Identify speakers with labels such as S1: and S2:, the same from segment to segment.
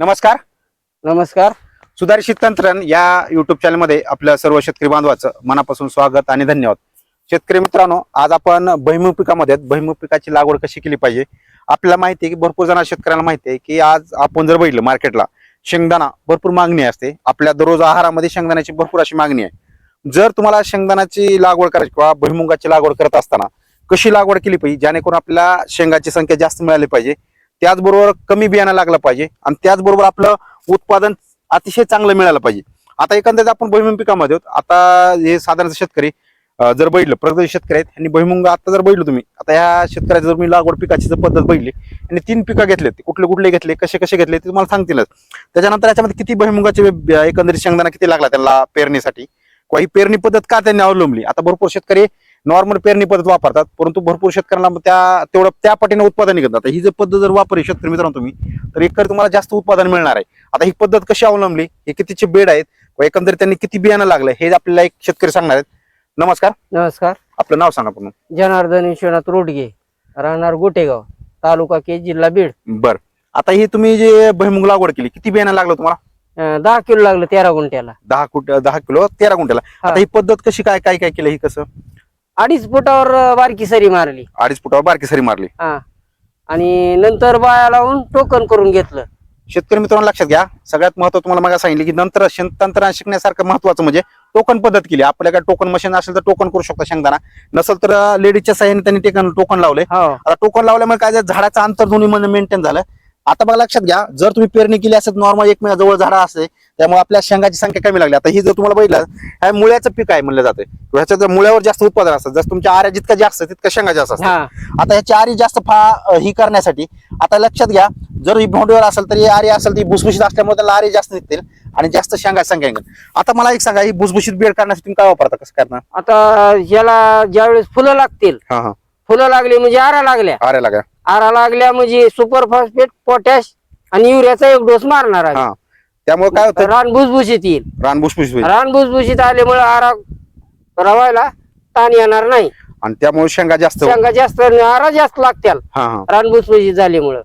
S1: नमस्कार.
S2: नमस्कार.
S1: सुधारित तंत्रज्ञान या युट्यूब चॅनलमध्ये आपल्या सर्व शेतकरी बांधवाचं मनापासून स्वागत आणि धन्यवाद. शेतकरी मित्रांनो आज आपण भैमुख पिकामध्ये. भैमुख पिकाची लागवड कशी केली पाहिजे? आपल्याला माहिती आहे की भरपूर जण शेतकऱ्यांना माहिती आहे की आज आपण जर बघितलं मार्केटला शेंगदाणा भरपूर मागणी असते. आपल्या दररोज आहारामध्ये शेंगदाण्याची भरपूर अशी मागणी आहे. जर तुम्हाला शेंगदाण्याची लागवड करायची किंवा भुईमुगाची लागवड करत असताना कशी लागवड केली पाहिजे? जेणेकरून आपल्याला शेंगाची संख्या जास्त मिळाली पाहिजे. त्याचबरोबर कमी बियाणं लागलं पाहिजे आणि त्याचबरोबर आपलं उत्पादन अतिशय चांगलं मिळालं पाहिजे. आता एकंदरीत आपण भुईमुंग पिकामध्ये आहोत. आता हे साधारण शेतकरी जर बघितलं प्रगत शेतकरी आहेत आणि भुईमुंग आता जर बघितलं तुम्ही आता ह्या शेतकऱ्याचं जर मी लागवड पिकाची जर पद्धत बैठली आणि तीन पिकं घेतले कुठले कुठले घेतले कसे कसे घेतले ते तुम्हाला सांगतीलच. त्याच्यानंतर याच्यामध्ये किती भुईमुगाचे एकंदरीत शेंगदाणा किती लागला त्यांना पेरणीसाठी? किंवा ही पेरणी पद्धत का त्यांनी अवलंबली? आता भरपूर शेतकरी नॉर्मल पेरणी पद्धत वापरतात परंतु भरपूर शेतकऱ्यांना त्या तेवढं त्या पटीने उत्पादन निघत आता ही जर पद्धत जर वापरली शेतकरी मित्रांनो तुम्ही तर एकतर तुम्हाला जास्त उत्पादन मिळणार आहे. आता ही पद्धत कशी अवलंबली हे कितीचे बेड आहेत व एकंदरीत त्यांनी किती बियाणं लागलं हे आपल्याला एक शेतकरी सांगणार आहेत. नमस्कार.
S2: नमस्कार.
S1: आपलं नाव सांगा पूर्ण.
S2: जनार्दन विश्वनाथ रोडगे राहणार गोटेगाव तालुका के जिल्हा बीड.
S1: बर. आता ही तुम्ही जे भुईमुग लागवड केली किती बियाणं लागलं तुम्हाला?
S2: अं, दहा किलो लागलं तेरा गुंठ्याला.
S1: दहा कुट दहा किलो तेरा गुंठ्याला. आता ही पद्धत कशी काय काय काय केलं ही कसं?
S2: अडीच फुटावर बारकी सरी मारली.
S1: अडीच फुटावर बारकी सरी मारली.
S2: हा. आणि नंतर बाया लावून टोकन करून घेतलं.
S1: शेतकरी मित्रांनो लक्षात घ्या. सगळ्यात महत्त्व तुम्हाला मला सांगितलं की नंतर तंत्रज्ञान शिकण्यासारखं महत्वाचं म्हणजे टोकन पद्धत केली. आपल्याकडे टोकन मशीन असेल तर टोकन करू शकता शेंगदाणा. नसेल तर लेडीजच्या साह्याने त्यांनी टेकन टोकन लावले
S2: हो.
S1: आता टोकन लावल्यामुळे काय झाडाचं अंतर दोन्ही मेंटेन झालं. आता बघा लक्षात घ्या जर तुम्ही पेरणी केली असेल नॉर्मल एकमेका जवळ झाडं असते त्यामुळे आपल्या शेंगाची संख्या कमी लागली. आता ही जर तुम्हाला बघितलं ह्या मुळ्याचं पीक आहे म्हणलं जाते ह्याच्या जर मुळ्यावर जास्त उत्पादन असतं जर तुमच्या आऱ्या जितका जास्त तितका शेंगा जास्त असतात.
S2: हा.
S1: आता ह्याची आरी जास्त फा ही करण्यासाठी आता लक्षात घ्या जर ही भोंडीवर असेल तर ही आरी असेल ती भुसभुशीत असल्यामुळे त्याला आरी जास्त निघतील आणि जास्त शेंगा संख्या येईल आता मला एक सांगा ही भुसभुशीत बेड करण्यासाठी तुम्ही काय वापरता कसं करणार
S2: आता याला ज्यावेळेस फुलं लागतील
S1: हा हा.
S2: फुलं लागली म्हणजे आरा लागल्या.
S1: आऱ्या लागा
S2: आरा लागल्या म्हणजे सुपर फॉस्फेट पोटॅश आणि युरियाचा एक डोस मारणार आहे
S1: हा. त्यामुळे काय होतं?
S2: रान भुसभुशीत येईल.
S1: रान भुसभुशीत. होईल
S2: रान भुसभुशीत आल्यामुळे आरा रवायला ताण येणार नाही.
S1: आणि त्यामुळे शेंगा जास्त होईल.
S2: शेंगा जास्त आरा जास्त लागतील
S1: हा हा.
S2: रान भुसभुशीत झाल्यामुळं.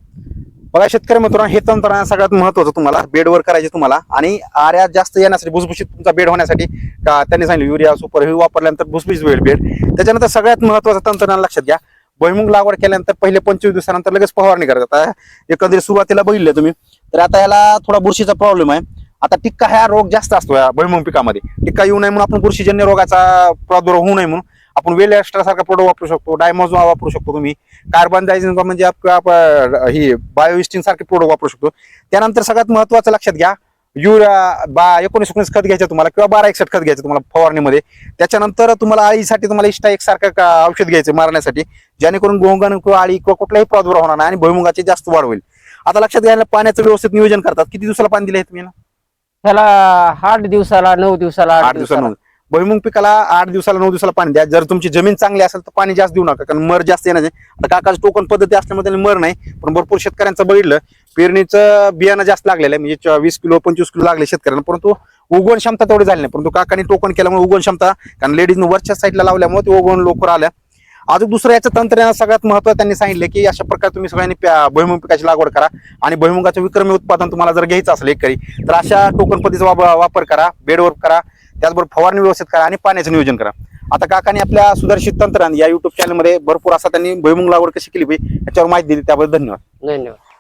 S1: बघा शेतकरी मित्रांनो हे तंत्रज्ञान सगळ्यात महत्वाचं तुम्हाला. बेडवर करायचे तुम्हाला. आणि आऱ्या जास्त येण्यासाठी भुसभुशीत तुमचा बेड होण्यासाठी का त्यांनी सांगितलं युरिया सुपर हे वापरल्यानंतर भुसभुशीत होईल बेड. त्याच्यानंतर सगळ्यात महत्वाचं तंत्रज्ञान लक्षात घ्या. भुईमुग लागवड केल्यानंतर पहिले पंचवीस दिवसानंतर लगेच फवारणी करायचं आता एकंदरीत सुरुवातीला बघितलं तुम्ही तर आता याला थोडा बुरशीचा प्रॉब्लेम आहे. आता टिक्का हा रोग जास्त असतो या भुईमुग पिकामध्ये. टिक्का येऊ नये म्हणून आपण बुरशीजन्य रोगाचा प्रादुर्भाव होऊ नये म्हणून आपण वेल एक्स्ट्रा सारखा प्रोडक्ट वापरू शकतो डायमोजो वापरू शकतो तुम्ही. कार्बन डायझिन म्हणजे आप- ही बायोइस्टिन सारखे प्रोडक्ट वापरू शकतो. त्यानंतर सगळ्यात महत्वाचं लक्षात घ्या युरिया बा एकोणीस एकोणीस खत घ्यायचं तुम्हाला किंवा बारा एकसठ खत घ्यायचं तुम्हाला फवारणीमध्ये. त्याच्यानंतर तुम्हाला आळीसाठी तुम्हाला इष्टा एक सारखं का- औषध घ्यायचं मारण्यासाठी जेणेकरून गोंगण किंवा आळी किंवा कुठलाही प्रादुर्भाव होणार नाही आणि भुईमुगाची जास्त वाढ होईल. आता लक्षात घ्यायला पाण्याचं व्यवस्थित नियोजन करतात. किती दिवसाला पाणी दिले तुम्ही? याला?
S2: त्याला आठ दिवसाला नऊ दिवसाला
S1: आठ दिवसाला भुईमुग पिकाला आठ दिवसाला नऊ दिवसाला पाणी द्या. जर तुमची जमीन चांगली असेल तर पाणी जास्त देऊ नका कारण मर जास्त येणार नाही. आता काकाच टोकन पद्धती असल्यामुळे मर नाही पण भरपूर शेतकऱ्यांचं बघितलं. पेरणीचं बियाणं जास्त लागलेलं आहे. म्हणजे वीस किलो पंचवीस किलो लागले शेतकऱ्यांना. परंतु उगवण क्षमता तेवढी झाली नाही. परंतु काकांनी टोकन केल्यामुळे उगवण क्षमता कारण लेडीजनं वरच्या साईडला लावल्यामुळे ते उगवण लवकर आल्या अजून दुसरं याचं तंत्रज्ञान सगळ्यात महत्त्वाचं त्यांनी सांगितलं की अशा प्रकारे तुम्ही सगळ्यांनी भुईमुग पिकाची लागवड करा आणि भुईमुगाचं विक्रमी उत्पादन तुम्हाला जर घ्यायचं असेल एकरी तर अशा टोकन पद्धतीचा वापर करा बेडवर करा त्याचबरोबर फवारणी व्यवस्थित करा आणि पाण्याचं नियोजन करा. आता काकांनी आपल्या सुदर्शित तंत्रज्ञान या युट्यूब चॅनलमध्ये भरपूर असा त्यांनी भुईमुग लागवड कशी केली पाहिजे याच्यावर माहिती दिली. त्याबद्दल धन्यवाद.
S2: धन्यवाद.